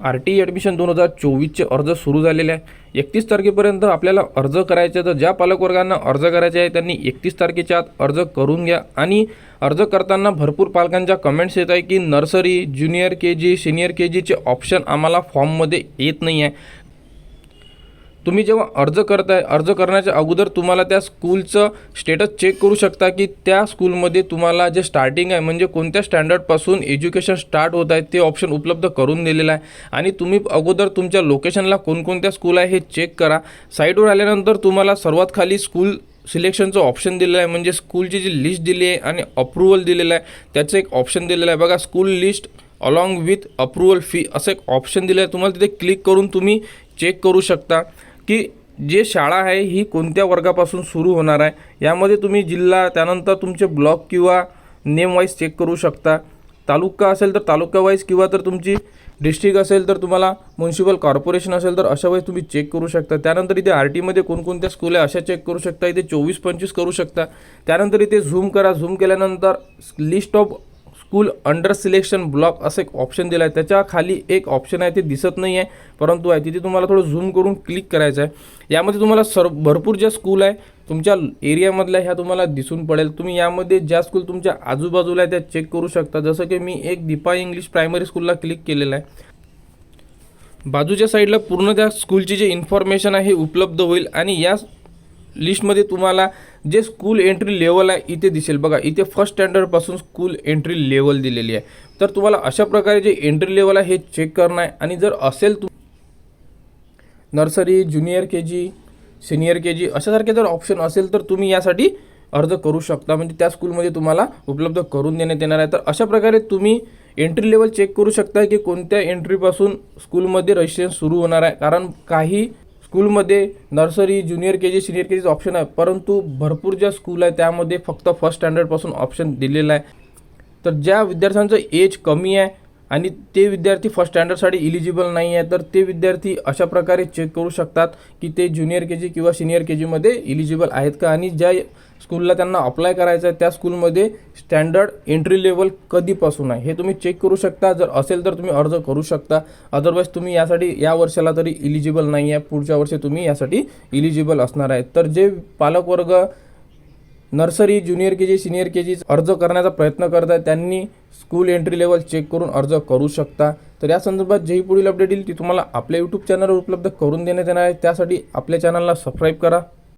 R T admission दोन हजार चोवीसचे अर्ज सुरू झालेले आहे एकतीस तारखेपर्यंत आपल्याला अर्ज करायचे आहे. तर ज्या पालकवर्गांना अर्ज करायचे आहे त्यांनी एकतीस तारखेच्या आत अर्ज करून घ्या आणि अर्ज करताना भरपूर पालकांच्या कमेंट्स येत आहे की nursery junior K G senior K जीचे ऑप्शन आम्हाला फॉर्ममध्ये येत नाही आहे तुम्ही जेव्हा अर्ज करताय अर्ज करण्याच्या अगोदर तुम्हाला त्या स्कूलचं स्टेटस चेक करू शकता की त्या स्कूलमध्ये तुम्हाला जे स्टार्टिंग आहे म्हणजे कोणत्या स्टँडर्डपासून एज्युकेशन स्टार्ट होत आहे ते ऑप्शन उपलब्ध करून दिलेलं आहे. आणि तुम्ही अगोदर तुमच्या लोकेशनला कोणकोणत्या स्कूल आहे हे चेक करा. साईटवर आल्यानंतर तुम्हाला सर्वात खाली स्कूल सिलेक्शनचं ऑप्शन दिलेलं आहे म्हणजे स्कूलची जी लिस्ट दिली आहे आणि अप्रुव्हल दिलेलं आहे त्याचं एक ऑप्शन दिलेलं आहे. बघा school list along with approval fee असं एक ऑप्शन दिलं आहे. तुम्हाला तिथे क्लिक करून तुम्ही चेक करू शकता. की जे शाळा आहे ही कोणत्या वर्गापासून सुरू होणार आहे यामध्ये तुम्ही जिल्हा त्यानंतर तुमचे ब्लॉक किंवा नेमवाईज चेक करू शकता. तालुका असेल तर तालुकावाईज किंवा तर तुमची डिस्ट्रिक्ट असेल तर तुम्हाला म्युन्सिपल कॉर्पोरेशन असेल तर अशा वेळेस तुम्ही चेक करू शकता. त्यानंतर इथे आर टीमध्ये कोणकोणत्या स्कूल आहे अशा चेक करू शकता. इथे चोवीस पंचवीस करू शकता. त्यानंतर इथे झूम करा. झूम केल्यानंतर list of school under selection block असं एक ऑप्शन दिलं आहे त्याच्याखाली एक ऑप्शन आहे ते दिसत नाही आहे परंतु आहे तिथे तुम्हाला थोडं झूम करून क्लिक करायचं आहे. यामध्ये तुम्हाला सर्व भरपूर ज्या स्कूल आहे तुमच्या एरियामधल्या ह्या तुम्हाला दिसून पडेल. तुम्ही यामध्ये ज्या स्कूल तुमच्या आजूबाजूला आहे त्या चेक करू शकता. जसं की मी एक दीपा इंग्लिश प्रायमरी स्कूलला क्लिक केलेलं आहे. बाजूच्या साईडला पूर्ण त्या स्कूलची जे इन्फॉर्मेशन आहे हे उपलब्ध होईल. आणि या लिस्टमध्ये तुम्हाला जे स्कूल एंट्री लेवल आहे इथे दिसेल. बघा इथे फर्स्ट स्टँडर्डपासून स्कूल एंट्री लेवल दिलेली आहे. तर तुम्हाला अशा प्रकारे जे एंट्री लेवल आहे हे चेक करणं आहे. आणि जर असेल तु nursery junior K G senior K G अशासारखे जर ऑप्शन असेल तर तुम्ही यासाठी अर्ज करू शकता. म्हणजे त्या स्कूलमध्ये तुम्हाला उपलब्ध करून देण्यात येणार आहे. तर अशा प्रकारे तुम्ही एंट्री लेवल चेक करू शकता की कोणत्या एंट्रीपासून स्कूलमध्ये रजिस्ट्रेशन सुरू होणार आहे. कारण काही स्कूलमध्ये nursery junior K G senior K जीचं ऑप्शन आहे. परंतु भरपूर ज्या स्कूल आहे त्यामध्ये फक्त फर्स्ट स्टँडर्डपासून ऑप्शन दिलेलं आहे. तर ज्या विद्यार्थ्यांचं एज कमी आहे आणि ते विद्यार्थी फर्स्ट स्टँडर्डसाठी इलिजिबल नाही आहे तर ते विद्यार्थी अशा प्रकारे चेक करू शकतात की ते ज्युनियर के जी किंवा सिनियर के जीमध्ये इलिजिबल आहेत का? आणि ज्या स्कूलला त्यांना अप्लाय करायचं आहे त्या स्कूलमध्ये स्टँडर्ड एंट्री लेवल कधीपासून आहे? हे तुम्ही चेक करू शकता. जर असेल तर तुम्ही अर्ज करू शकता. अदरवाईज तुम्ही यासाठी या वर्षाला तरी इलिजिबल नाही आहे पुढच्या वर्षी तुम्ही यासाठी इलिजिबल असणार आहे. तर जे पालकवर्ग nursery junior K G senior K G अर्ज करण्याचा प्रयत्न करत आहे त्यांनी स्कूल एंट्री लेवल चेक करून अर्ज करू शकता. तर या संदर्भात जेही पुढील अपडेट येईल ती तुम्हाला आपल्या यूट्यूब चॅनलवर उपलब्ध करून देण्यात येणार आहे. त्यासाठी आपल्या चॅनलला सबस्क्राईब करा.